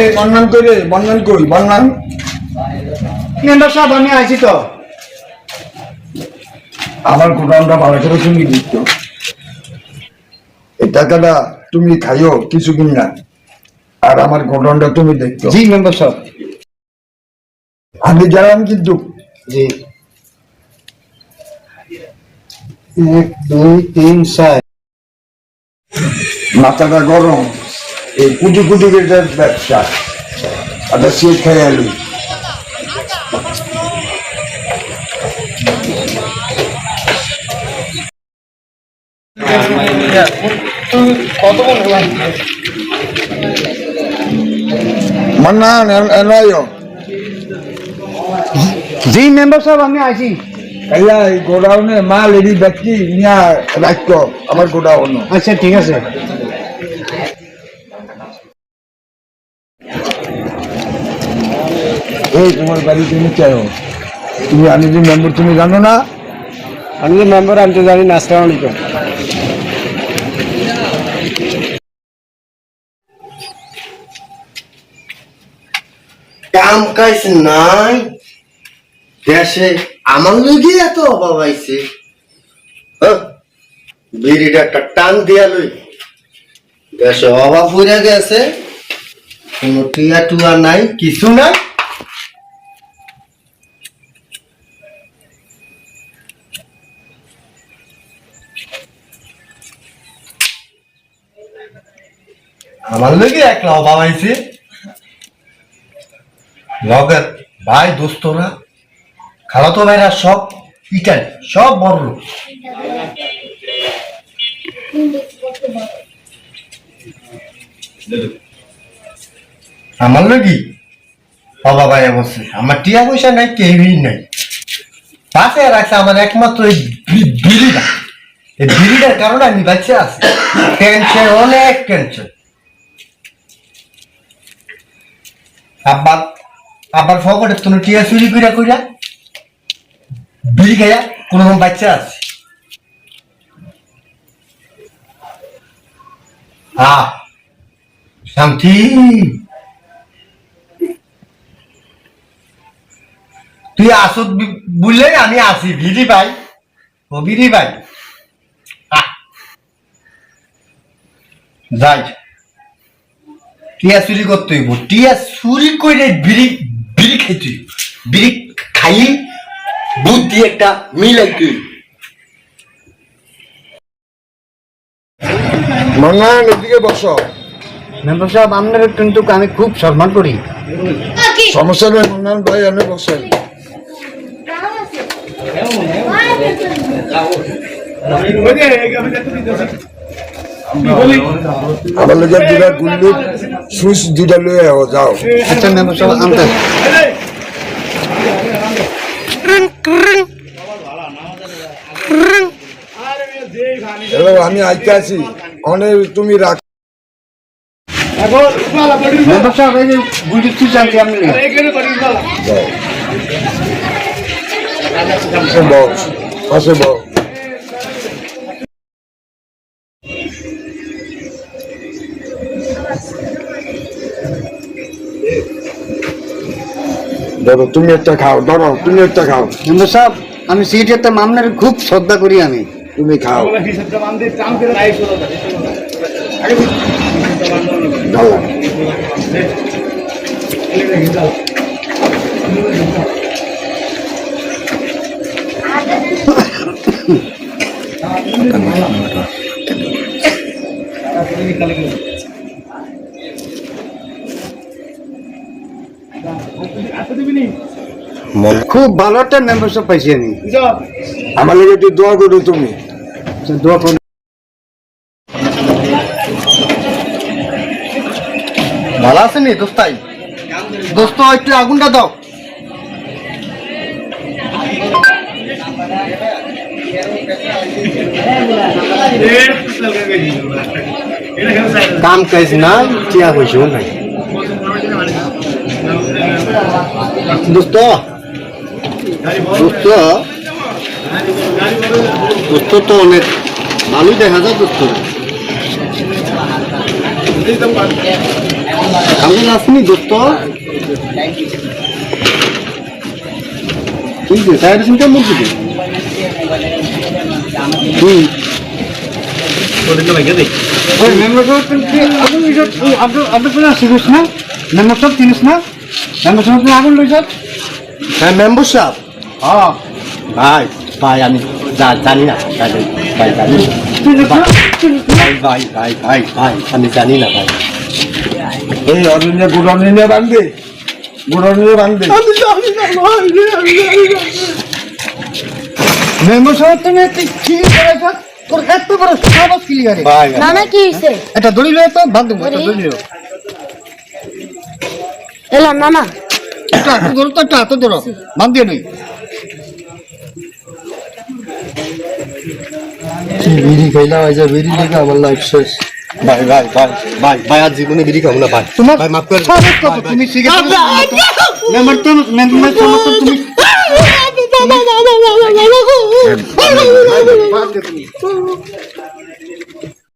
এই বন্যান কই রে? বন্যান কই? বন্যান? মেম্বার সাহেব আমি আইছি তো। আমার গোডাউনটা ভালো করে তুমি দিচ্ছ এই টাকাটা তুমি খাইও কিছু কিন। না আর আমার গোডাউনটা তুমি দেখছ। জি মেম্বার সাহেব আমি গেলাম কিন্তু। জি। এক দুই তিন চার। মাথাটা গরম এই কুটি কুটি কেটার ব্যবসা। আচ্ছা সে মান্নান জি মেম্বার সাহেব আমি কাইয়া গোডাউনে মাল এডি ব্যক্তি নিয়া রাখতো আমার গোডাউন আচ্ছা ঠিক আছে। এই তোমার বাড়ি তুমি চাও। তুমি আমি যে মেম্বার তুমি জানো না? আমি তো মেম্বার আমি তো জানি না আসসালামু আলাইকুম কাম কাজ নাই। দেশে আমার লগে এত অভাব আইছে? বিড়িটা একটা টান দিয়া লই। দেশে অভাব হইয়া গেছে। কোনো টিয়া টুয়া নাই কিছু নাই। আমার লগে একলা অভাব আইছে লগের ভাই, দোস্তরা, খালাতো ভাইরা সব ইটালি, সব বড় লোক। আমার লগি বাবা ভাই বসে আমার টিয়া পয়সা নাই, কেউই নাই। পাশে রাখছে আমার একমাত্র এই বিড়িটা। এই বিড়িটার কারণে আমি বাচ্চা আছি। টেনশন অনেক টেনশন আব্বার আব্বার ফকটে তুমি টিয়া চুরি কইরা কইরা বিড়ি খাইয়া কোন বাচ্চা আছে। আ, শান্তি। তুই আসত বললে আমি আসি ভিড়ি ভাই ও বিড়ি ভাই। যাই। টিয়া চুরি করতে হইব। টিয়া চুরি করে বিড়ি বিড়ি খাইতে হইব। বিড়ি খাই বুদ্ধি একটা মিলাইতে মান্নান এদিকে বসো। মেম্বার সাহেব আপনার কিন্তু আমি খুব সম্মান করি। সমস্যা নেই মান্নান ভাই বসেন। আমার লোকের দুটা গুল্লু সুইচ দুটা লয়ে আও যাও। আচ্ছা আনতে। আমি আইতে আছি। অনেক তুমি রাখ। জানছি পাশে ধরো তুমি একটা খাও ধরো তুমি একটা খাও। মেম্বার সাহেব আমি সিটের মামলার খুব শ্রদ্ধা করি আমি। তুমি খাও। ভালো। খুব ভালো একটা মেম্বারশিপ পাইছি আমি। আমার লোক একটু দোয়া করো তুমি। আচ্ছা, দোয়া করুন ভালো আছে নি দোস্তাই দোস্ত একটু আগুনটা দাও। কাম কাজ নাই টিয়া পয়সাও নাই। দোস্ত দোস্ত দোস্ত তো অনেক ভালোই দেখা যায় দোস্ত আমি আসনি দোস্ত আব্দুল কোনা শিখিস না মেম্বার সাহেব চিনিস না মেম্বার সাহেব তুই আগুন লইছ হ্যাঁ মেম্বার সাহেব। হ্যাঁ। ভাই ভাই আমি জানি না ভাই ভাই জানি না। তুই লইছ ভাই ভাই ভাই ভাই ভাই আমি জানি না ভাই। এই অরণ্যে গুড়নিয়ে বাঁধবে গুড়নিয়ে বাঁধবে আমি জানি না ভাই আমি জানি না মেম্বার সাহেব তুমি কি করেছ? তোর এত বড় সাহস ক্লিয়ারে ভাই নানা কি হয়েছে এটা দড়ি লয়ে তো বাদ দেবো দড়ি লয়ে। এলাম নানা এটা এত ধরো তো এটা এত ধরো বাদ দিয়ে নই বিড়ি খাইলাম আজ বিড়ি লেগে আমার লাইফ শেষ ভাই ভাই ভাই ভাই ভাই আর জীবনে বিড়ি খাব না ভাই তোমার ভাই মাফ করে দিন। সাহস কত তুমি সিগারেট মেম্বার তো মেম্বার সমস্ত তুমি বাদ দে তুমি